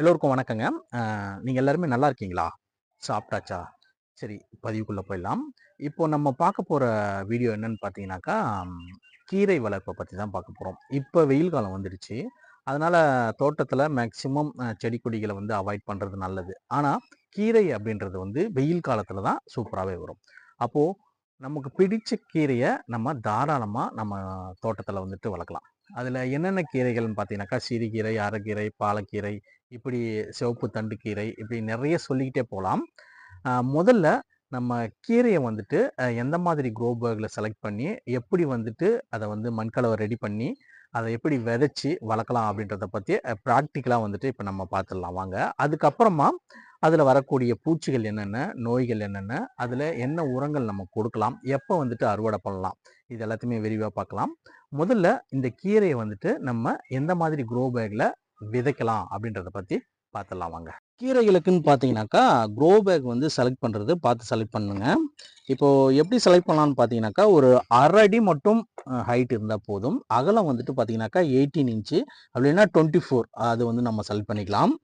எல்லோருக்கும் வணக்கங்க. நீங்கள் எல்லாருமே நல்லா இருக்கீங்களா? சாப்பிட்டாச்சா? சரி பதிவுக்குள்ளே போயிடலாம். இப்போ நம்ம பார்க்க போகிற வீடியோ என்னன்னு பார்த்தீங்கன்னாக்கா கீரை வளர்ப்பை பற்றி தான் பார்க்க போகிறோம் இப்போ வெயில் காலம் வந்துடுச்சு. அதனால் தோட்டத்தில் மேக்சிமம் செடி கொடிகளை வந்து அவாய்ட் பண்ணுறது நல்லது. ஆனால் கீரை அப்படின்றது வந்து வெயில் காலத்தில் தான் சூப்பராகவே வரும். அப்போது நமக்கு பிடிச்ச கீரையை நம்ம தாராளமாக நம்ம தோட்டத்தில் வந்துட்டு வளர்க்கலாம். அதில் என்னென்ன கீரைகள்னு பார்த்தீங்கன்னாக்கா சிறுகீரை அரைக்கீரை பாலக்கீரை இப்படி சிவப்பு தண்டு கீரை இப்படி நிறைய சொல்லிக்கிட்டே போகலாம். முதல்ல நம்ம கீரையை வந்துட்டு எந்த மாதிரி க்ரோ பேக்கில் செலக்ட் பண்ணி எப்படி வந்துட்டு அதை வந்து மண்கலவை ரெடி பண்ணி அதை எப்படி விதைச்சி வளர்க்கலாம் அப்படின்றத பற்றி ப்ராக்டிக்கலாக வந்துட்டு இப்போ நம்ம பார்த்துடலாம் வாங்க. அதுக்கப்புறமா அதில் வரக்கூடிய பூச்சிகள் என்னென்ன நோய்கள் என்னென்ன அதில் என்ன உரங்கள் நம்ம கொடுக்கலாம் எப்போ வந்துட்டு அறுவடை பண்ணலாம் இது எல்லாத்தையுமே விரிவாக பார்க்கலாம் முதல்ல இந்த கீரையை வந்துட்டு நம்ம எந்த மாதிரி க்ரோ பேக்கில் விதைக்கலாம் அப்படின்றத பற்றி பார்த்துடலாம் வாங்க. கீரைகளுக்குன்னு பார்த்தீங்கன்னாக்கா க்ரோ பேக் வந்து செலக்ட் பண்ணுறது பார்த்து செலக்ட் பண்ணுங்க. இப்போது எப்படி செலக்ட் பண்ணலான்னு பார்த்தீங்கன்னாக்கா ஒரு அரை அடி மட்டும் ஹைட் இருந்தால் போதும். அகலம் வந்துட்டு பார்த்தீங்கன்னாக்கா எயிட்டீன் இன்ச்சு அப்படின்னா டுவெண்ட்டி ஃபோர் அது வந்து நம்ம செலக்ட் பண்ணிக்கலாம்.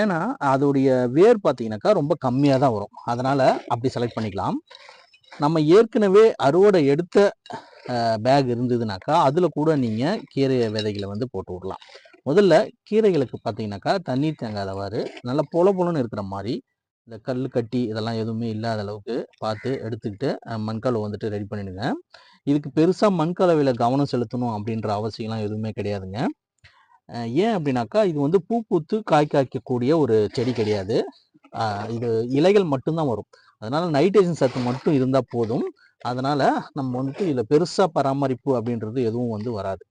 ஏன்னா அதோடைய வேர் பார்த்தீங்கன்னாக்கா ரொம்ப கம்மியாக தான் வரும். அதனால் அப்படி செலக்ட் பண்ணிக்கலாம். நம்ம ஏற்கனவே அறுவடை எடுத்த பேக் இருந்ததுனாக்கா அதில் கூட நீங்கள் கீரை விதைகளை வந்து போட்டு விடலாம். முதல்ல கீரைகளுக்கு பார்த்தீங்கன்னாக்கா தண்ணீர் தேங்காதவாறு நல்லா பொல பொலன்னு இருக்கிற மாதிரி இந்த கல் கட்டி இதெல்லாம் எதுவுமே இல்லாத அளவுக்கு பார்த்து எடுத்துக்கிட்டு மண்கலவை வந்துட்டு ரெடி பண்ணிடுங்க. இதுக்கு பெருசாக மண்கலவையில் கவனம் செலுத்தணும் அப்படின்ற அவசியம்லாம் எதுவுமே கிடையாதுங்க. ஏன் அப்படின்னாக்கா இது வந்து பூ பூத்து காய் காய்க்கக்கூடிய ஒரு செடி கிடையாது. இது இலைகள் மட்டும்தான் வரும். அதனால நைட்ரஜன் சத்து மட்டும் இருந்தால் போதும். அதனால நம்ம வந்துட்டு இதில் பெருசாக பராமரிப்பு அப்படின்றது எதுவும் வந்து வராது.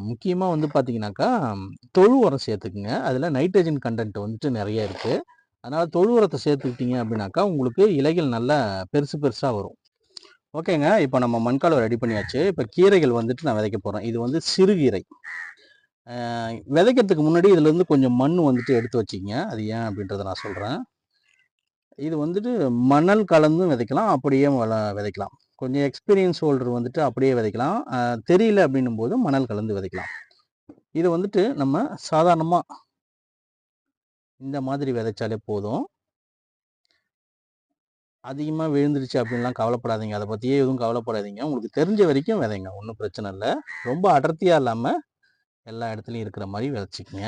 முக்கியமாக வந்து பார்த்தீங்கன்னாக்கா தொழு உரம் சேர்த்துக்குங்க. அதில் நைட்ரஜன் கண்டென்ட் வந்துட்டு நிறைய இருக்குது அதனால் தொழு உரத்தை சேர்த்துக்கிட்டீங்க அப்படின்னாக்கா உங்களுக்கு இலைகள் நல்லா பெருசு பெருசாக வரும். ஓகேங்க. இப்போ நம்ம மண்காலம் ரெடி பண்ணியாச்சு. இப்போ கீரைகள் வந்துட்டு நான் விதைக்க போகிறேன் இது வந்து சிறுகீரை விதைக்கிறதுக்கு முன்னாடி இதுலேருந்து கொஞ்சம் மண் வந்துட்டு எடுத்து வச்சிங்க அது ஏன் அப்படின்றத நான் சொல்கிறேன் இது வந்துட்டு மணல் கலந்தும் விதைக்கலாம். அப்படியே வள- விதைக்கலாம். கொஞ்சம் எக்ஸ்பீரியன்ஸ் ஹோல்டர் வந்துட்டு அப்படியே விதைக்கலாம். தெரியல அப்படின்னும் போது மணல் கலந்து விதைக்கலாம். இது வந்துட்டு நம்ம சாதாரணமாக இந்த மாதிரி விதைச்சாலே போதும். அதிகமாக விழுந்துருச்சு அப்படின்லாம் கவலைப்படாதீங்க. அதை பற்றியே எதுவும் கவலைப்படாதீங்க. உங்களுக்கு தெரிஞ்ச வரைக்கும் விதைங்க. ஒன்றும் பிரச்சனை இல்லை. ரொம்ப அடர்த்தியாக இல்லாமல் எல்லா இடத்துலையும் இருக்கிற மாதிரி விதைச்சிக்கங்க.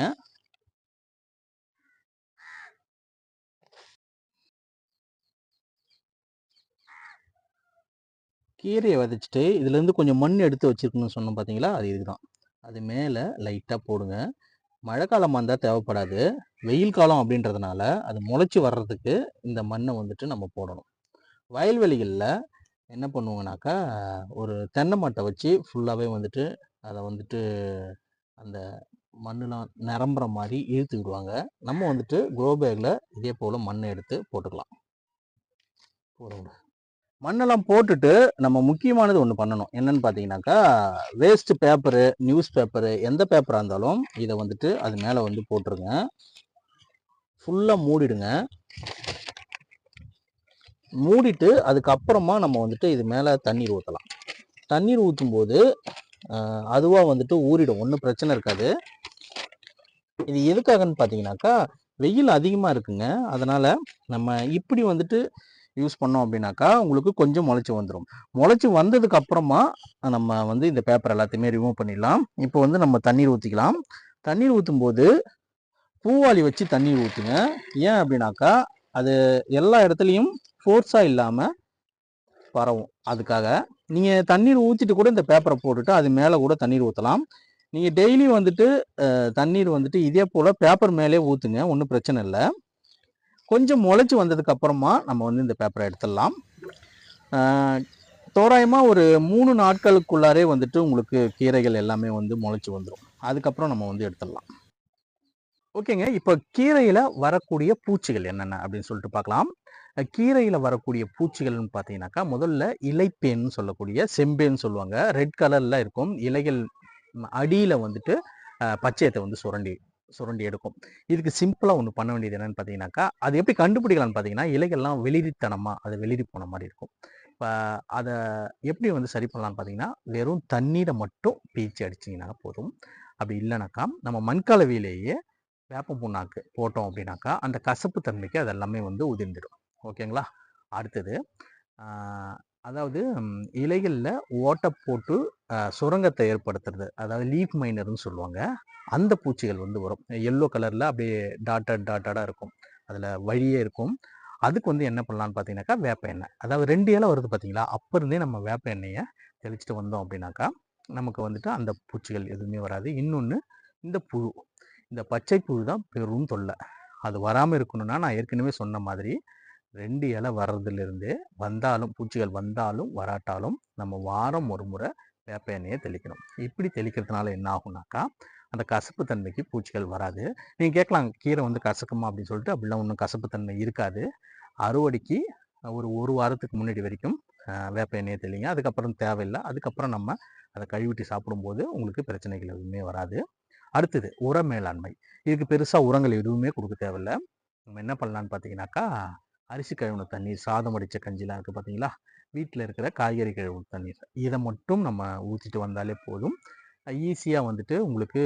கீரையை விதைச்சிட்டு இதுலேருந்து கொஞ்சம் மண் எடுத்து வச்சுருக்கணும்னு சொன்னோம் பார்த்தீங்களா அது இதுதான். அது மேலே லைட்டாக போடுங்க. மழை காலமாக இருந்தால் தேவைப்படாது. வெயில் காலம் அப்படின்றதுனால அது முளைச்சி வர்றதுக்கு இந்த மண்ணை வந்துட்டு நம்ம போடணும். வயல்வெளிகளில் என்ன பண்ணுவோங்கனாக்கா ஒரு தென்னை மட்டை வச்சு ஃபுல்லாகவே வந்துட்டு அதை வந்துட்டு அந்த மண்ணுலாம் நிரம்புற மாதிரி இழுத்து விடுவாங்க. நம்ம வந்துட்டு க்ரோ பேக்கில் இதே போல் மண்ணை எடுத்து போட்டுக்கலாம். போடுங்க. மண்ணெல்லாம் போட்டுட்டு நம்ம முக்கியமானது ஒன்று பண்ணணும். என்னன்னு பார்த்தீங்கன்னாக்கா வேஸ்ட் பேப்பரு நியூஸ் பேப்பரு எந்த பேப்பராக இருந்தாலும் இதை வந்துட்டு அது மேலே வந்து போட்டுருங்க. ஃபுல்லாக மூடிடுங்க. மூடிட்டு அதுக்கப்புறமா நம்ம வந்துட்டு இது மேலே தண்ணீர் ஊற்றலாம் தண்ணீர் ஊற்றும் போது அதுவாக வந்துட்டு ஊறிடும். ஒன்றும் பிரச்சனை இருக்காது. இது எதுக்காகன்னு பார்த்தீங்கன்னாக்கா வெயில் அதிகமாக இருக்குங்க. அதனால் நம்ம இப்படி வந்துட்டு யூஸ் பண்ணோம் அப்படின்னாக்கா உங்களுக்கு கொஞ்சம் முளைச்சி வந்துடும் முளைச்சி வந்ததுக்கு அப்புறமா நம்ம வந்து இந்த பேப்பர் எல்லாத்தையுமே ரிமூவ் பண்ணிடலாம். இப்போ வந்து நம்ம தண்ணீர் ஊற்றிக்கலாம் தண்ணீர் ஊற்றும் போது பூவாளி வச்சு தண்ணீர் ஊற்றுங்க ஏன் அப்படின்னாக்கா அது எல்லா இடத்துலையும் ஃபோர்ஸாக இல்லாமல் பரவும். அதுக்காக நீங்கள் தண்ணீர் ஊற்றிட்டு கூட இந்த பேப்பரை போட்டுட்டு அது மேலே கூட தண்ணீர் ஊற்றலாம் நீங்கள் டெய்லி வந்துட்டு தண்ணீர் வந்துட்டு இதே போல் பேப்பர் மேலே ஊற்றுங்க ஒன்றும் பிரச்சனை இல்லை. கொஞ்சம் முளைச்சி வந்ததுக்கு அப்புறமா நம்ம வந்து இந்த பேப்பரை எடுத்துடலாம். தோராயமாக ஒரு மூணு நாட்களுக்குள்ளாரே வந்துட்டு உங்களுக்கு கீரைகள் எல்லாமே வந்து முளைச்சி வந்துடும் அதுக்கப்புறம் நம்ம வந்து எடுத்துடலாம். ஓகேங்க. இப்போ கீரையில் வரக்கூடிய பூச்சிகள் என்னென்ன அப்படின்னு சொல்லிட்டு பார்க்கலாம். கீரையில் வரக்கூடிய பூச்சிகள்னு பார்த்தீங்கன்னாக்கா முதல்ல இலைப்பேன்னு சொல்லக்கூடிய செம்பேன்னு சொல்லுவாங்க. ரெட் கலரில் இருக்கும். இலைகள் அடியில் வந்துட்டு பச்சையத்தை வந்து சுரண்டி சுரண்டி எடுக்கும். இதுக்கு சிம்பிளாக ஒன்று பண்ண வேண்டியது என்னென்னு பார்த்தீங்கன்னாக்கா அது எப்படி கண்டுபிடிக்கலாம்னு பார்த்தீங்கன்னா இலைகள்லாம் வெளிரித்தனமாக அது வெளிரி போன மாதிரி இருக்கும். இப்போ அதை எப்படி வந்து சரி பண்ணலாம்னு பார்த்தீங்கன்னா வெறும் தண்ணீரை மட்டும் பீச்சி அடிச்சிங்கன்னா போதும். அப்படி இல்லைனாக்கா நம்ம மண்கலவையிலேயே வேப்பம் புண்ணாக்கு போட்டோம் அப்படின்னாக்கா அந்த கசப்பு தன்மைக்கு அது எல்லாமே வந்து உதிர்ந்துடும். ஓகேங்களா? அடுத்தது அதாவது இலைகளில் ஓட்டை போட்டு சுரங்கத்தை ஏற்படுத்துறது. அதாவது லீஃப் மைனர்னு சொல்லுவாங்க. அந்த பூச்சிகள் வந்து வரும். எல்லோ கலரில் அப்படியே டாட்டட் டாட்டடாக இருக்கும். அதில் வழியே இருக்கும். அதுக்கு வந்து என்ன பண்ணலான்னு பார்த்தீங்கன்னாக்கா வேப்ப எண்ணெய். அதாவது ரெண்டு இலை வருது பார்த்தீங்களா? அப்போ இருந்தே நம்ம வேப்ப எண்ணெயை தெளிச்சுட்டு வந்தோம் அப்படின்னாக்கா நமக்கு வந்துட்டு அந்த பூச்சிகள் எதுவுமே வராது. இன்னொன்று இந்த புழு. இந்த பச்சை புழு தான் பெரும் தொல்லை. அது வராமல் இருக்கணும்னா நான் ஏற்கனவே சொன்ன மாதிரி ரெண்டு இலை வர்றதுலேருந்து வந்தாலும் பூச்சிகள் வந்தாலும் வராட்டாலும் நம்ம வாரம் ஒரு முறை வேப்ப எண்ணெயை தெளிக்கணும். இப்படி தெளிக்கிறதுனால என்ன ஆகும்னாக்கா அந்த கசப்பு தன்மைக்கு பூச்சிகள் வராது. நீங்கள் கேட்கலாம் கீரை வந்து கசக்குமா அப்படின்னு சொல்லிட்டு அப்படிலாம் ஒன்றும் கசப்பு தன்மை இருக்காது. அறுவடைக்கு ஒரு ஒரு வாரத்துக்கு முன்னாடி வரைக்கும் வேப்ப எண்ணெயை தெளிங்க. அதுக்கப்புறம் தேவையில்லை. அதுக்கப்புறம் நம்ம அதை கழுவிட்டு சாப்பிடும்போது உங்களுக்கு பிரச்சனைகள் எதுவுமே வராது. அடுத்தது உர மேலாண்மை இதுக்கு பெருசாக உரங்கள் எதுவுமே கொடுக்க தேவையில்ல. நம்ம என்ன பண்ணலான்னு பார்த்தீங்கன்னாக்கா அரிசி கழுவுன தண்ணீர் சாதம் அடித்த கஞ்சிலாம் இருக்குது பார்த்தீங்களா வீட்டில் இருக்கிற காய்கறி கழுவுன தண்ணீர். இதை மட்டும் நம்ம ஊற்றிட்டு வந்தாலே போதும். ஈஸியாக வந்துட்டு உங்களுக்கு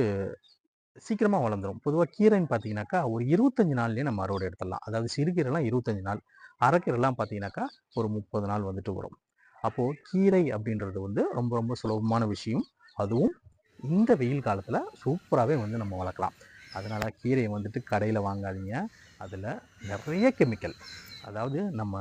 சீக்கிரமாக வளர்ந்துரும். பொதுவாக கீரைன்னு பார்த்தீங்கன்னாக்கா ஒரு இருபத்தஞ்சு நாள்லேயே நம்ம அறுவடை எடுத்துடலாம். அதாவது சிறுகீரைலாம் இருபத்தஞ்சு நாள் அரைக்கீரைலாம் பார்த்தீங்கன்னாக்கா ஒரு முப்பது நாள் வந்துட்டு வரும். அப்போது கீரை அப்படின்றது வந்து ரொம்ப ரொம்ப சுலபமான விஷயம். அதுவும் இந்த வெயில் காலத்தில் சூப்பராகவே வந்து நம்ம வளர்க்கலாம். அதனால் கீரையை வந்துட்டு கடையில் வாங்காதீங்க. அதில் நிறைய கெமிக்கல் அதாவது நம்ம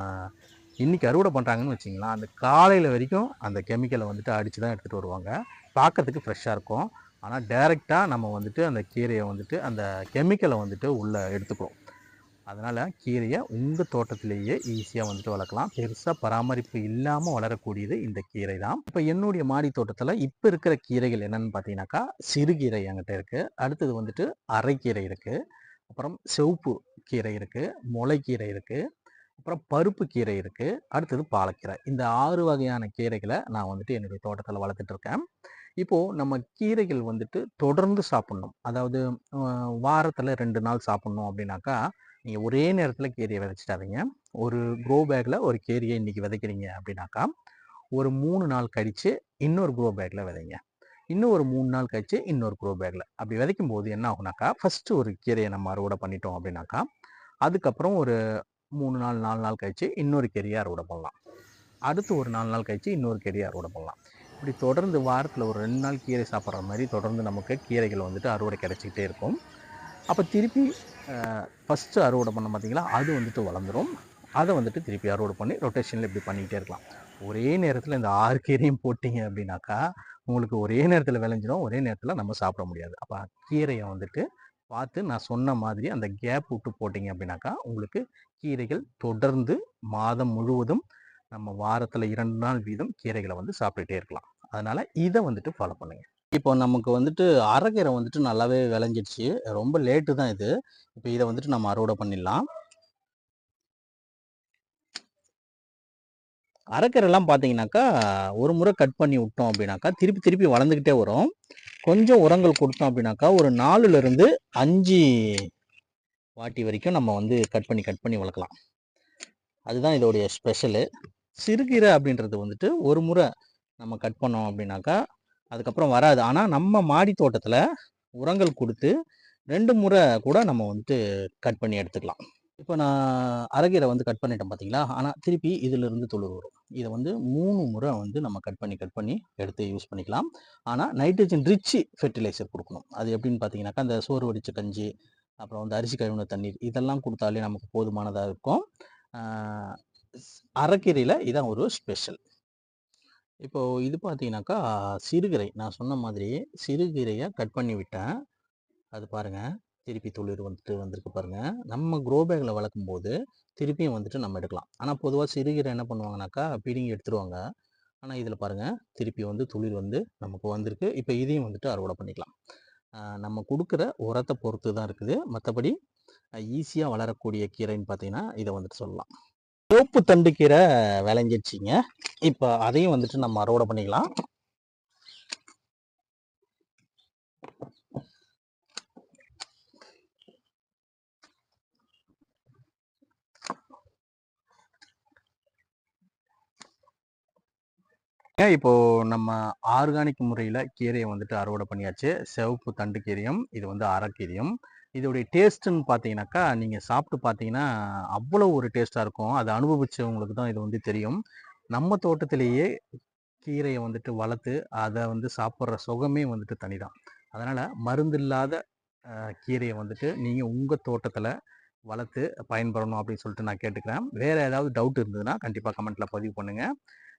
இன்னைக்கு அறுவடை பண்ணுறாங்கன்னு வச்சிங்களா அந்த காலையில் வரைக்கும் அந்த கெமிக்கலை வந்துட்டு அடித்து தான் எடுத்துகிட்டு வருவாங்க பார்க்கறதுக்கு ஃப்ரெஷ்ஷாக இருக்கும். ஆனால் டைரெக்டாக நம்ம வந்துட்டு அந்த கீரையை வந்துட்டு அந்த கெமிக்கலை வந்துட்டு உள்ளே எடுத்துக்கிறோம். அதனால் கீரையை உங்கள் தோட்டத்திலேயே ஈஸியாக வந்துட்டு வளர்க்கலாம். பெருசாக பராமரிப்பு இல்லாமல் வளரக்கூடியது இந்த கீரை தான். இப்போ என்னுடைய மாடி தோட்டத்தில் இப்போ இருக்கிற கீரைகள் என்னென்னு பார்த்தீங்கன்னாக்கா சிறுகீரை என்கிட்ட இருக்குது அடுத்தது வந்துட்டு அரைக்கீரை இருக்குது அப்புறம் செவப்பு கீரை இருக்குது முளைக்கீரை இருக்குது அப்புறம் பருப்பு கீரை இருக்குது அடுத்தது பாலக்கீரை. இந்த ஆறு வகையான கீரைகளை நான் வந்துட்டு என்னுடைய தோட்டத்தில் வளர்த்துட்டு இருக்கேன். இப்போது நம்ம கீரைகள் வந்துட்டு தொடர்ந்து சாப்பிட்ணும். அதாவது வாரத்தில் ரெண்டு நாள் சாப்பிட்ணும் அப்படின்னாக்கா நீங்கள் ஒரே நேரத்தில் கீரையை விதைச்சிட்டாதீங்க ஒரு க்ரோ பேக்கில் ஒரு கீரையை இன்றைக்கி விதைக்கிறீங்க அப்படின்னாக்கா ஒரு மூணு நாள் கழித்து இன்னொரு க்ரோ பேக்கில் விதைங்க. இன்னும் ஒரு மூணு நாள் கழிச்சு இன்னொரு க்ரோ பேக்கில் அப்படி விதைக்கும் போது என்ன ஆகுனாக்கா ஃபஸ்ட்டு ஒரு கீரையை நம்ம அறுவடை பண்ணிட்டோம் அப்படின்னாக்கா அதுக்கப்புறம் ஒரு மூணு நாள் நாலு நாள் கழிச்சு இன்னொரு கீரையை அறுவடை பண்ணலாம். அடுத்து ஒரு நாலு நாள் கழிச்சு இன்னொரு கீரையை அறுவடை பண்ணலாம். இப்படி தொடர்ந்து வாரத்தில் ஒரு ரெண்டு நாள் கீரை சாப்பிட்ற மாதிரி தொடர்ந்து நமக்கு கீரைகள் வந்துட்டு அறுவடை கிடச்சிக்கிட்டே இருக்கும். அப்போ திருப்பி ஃபஸ்ட்டு அறுவடை பண்ண பார்த்தீங்களா அது வந்துட்டு வளர்ந்துடும் அதை வந்துட்டு திருப்பி அறுவடை பண்ணி ரொட்டேஷனில் இப்படி பண்ணிக்கிட்டே இருக்கலாம். ஒரே நேரத்தில் இந்த ஆறு கீரையும் போட்டிங்க அப்படின்னாக்கா உங்களுக்கு ஒரே நேரத்தில் விளைஞ்சிடும் ஒரே நேரத்தில் நம்ம சாப்பிட முடியாது. அப்போ கீரையை வந்துட்டு பார்த்து நான் சொன்ன மாதிரி அந்த கேப் விட்டு போட்டிங்க அப்படின்னாக்கா உங்களுக்கு கீரைகள் தொடர்ந்து மாதம் முழுவதும் நம்ம வாரத்தில் இரண்டு நாள் வீதம் கீரைகளை வந்து சாப்பிட்டுட்டே இருக்கலாம். அதனால் இதை வந்துட்டு ஃபாலோ பண்ணுங்கள் இப்போ நமக்கு வந்துட்டு அரைக்கீரை வந்துட்டு நல்லாவே விளைஞ்சிடுச்சு. ரொம்ப லேட்டு தான் இது. இப்போ இதை வந்துட்டு நம்ம அறுவடை பண்ணிடலாம். அரைக்கீரைலாம் பார்த்தீங்கன்னாக்கா ஒரு முறை கட் பண்ணி விட்டோம் அப்படின்னாக்கா திருப்பி திருப்பி வளர்ந்துக்கிட்டே வரும். கொஞ்சம் உரங்கள் கொடுத்தோம் அப்படின்னாக்கா ஒரு நாலுலேருந்து அஞ்சு வாட்டி வரைக்கும் நம்ம வந்து கட் பண்ணி கட் பண்ணி வளர்க்கலாம். அதுதான் இதோடைய ஸ்பெஷலு சிறுகீரை அப்படின்றது வந்துட்டு ஒரு முறை நம்ம கட் பண்ணோம் அப்படின்னாக்கா அதுக்கப்புறம் வராது. ஆனால் நம்ம மாடி தோட்டத்தில் உரங்கள் கொடுத்து ரெண்டு முறை கூட நம்ம வந்துட்டு கட் பண்ணி எடுத்துக்கலாம். இப்போ நான் அரைக்கீரை வந்து கட் பண்ணிட்டேன் பார்த்தீங்களா? ஆனால் திருப்பி இதிலிருந்து துளிர் வரும். இதை வந்து மூணு முறை வந்து நம்ம கட் பண்ணி கட் பண்ணி எடுத்து யூஸ் பண்ணிக்கலாம். ஆனால் நைட்ரஜன் ரிச்சு ஃபெர்டிலைசர் கொடுக்கணும். அது எப்படின்னு பார்த்தீங்கன்னாக்கா அந்த சோறு வடித்த கஞ்சி அப்புறம் வந்து அரிசி கழுவின தண்ணீர் இதெல்லாம் கொடுத்தாலே நமக்கு போதுமானதாக இருக்கும். ஆஹ் அரைக்கீரையில் இதான் ஒரு ஸ்பெஷல். இப்போது இது பார்த்தீங்கன்னாக்கா சிறுகீரை. நான் சொன்ன மாதிரி சிறுகீரையை கட் பண்ணி விட்டேன். அது பாருங்கள் திருப்பி துளிர் வந்துட்டு வந்திருக்கு பாருங்கள் நம்ம க்ரோ பேக்கில் வளர்க்கும் போது திருப்பியும் வந்துட்டு நம்ம எடுக்கலாம். ஆனால் பொதுவாக சிறுகீரை என்ன பண்ணுவாங்கனாக்கா பிடிங்கி எடுத்துருவாங்க. ஆனால் இதில் பாருங்க திருப்பி வந்து துளிர் வந்து நமக்கு வந்திருக்கு. இப்போ இதையும் வந்துட்டு அறுவடை பண்ணிக்கலாம். நம்ம கொடுக்குற உரத்தை பொறுத்து தான் இருக்குது. மற்றபடி ஈஸியாக வளரக்கூடிய கீரைன்னு பார்த்தீங்கன்னா இதை வந்துட்டு சொல்லலாம். சோப்பு தண்டு கீரை விளைஞ்சிடுச்சிங்க இப்போ அதையும் வந்துட்டு நம்ம அறுவடை பண்ணிக்கலாம். ஏன் இப்போ நம்ம ஆர்கானிக் முறையில் கீரையை வந்துட்டு அறுவடை பண்ணியாச்சு. சிவப்பு தண்டு கீரையும் இது வந்து அரைக்கீரையும் இதோடைய டேஸ்ட்டுன்னு பார்த்தீங்கன்னாக்கா நீங்கள் சாப்பிட்டு பார்த்தீங்கன்னா அவ்வளோ ஒரு டேஸ்ட்டாக இருக்கும். அதை அனுபவிச்சவங்களுக்கு தான் இது வந்து தெரியும். நம்ம தோட்டத்திலேயே கீரையை வந்துட்டு வளர்த்து அதை வந்து சாப்பிட்ற சுகமே வந்துட்டு தனி தான் அதனால் மருந்து இல்லாத கீரையை வந்துட்டு நீங்கள் உங்கள் தோட்டத்தில் வளர்த்து பயன்படணும் அப்படின்னு சொல்லிட்டு நான் கேட்டுக்கிறேன். வேறு ஏதாவது டவுட் இருந்ததுன்னா கண்டிப்பாக கமெண்ட்டில் பதிவு பண்ணுங்கள்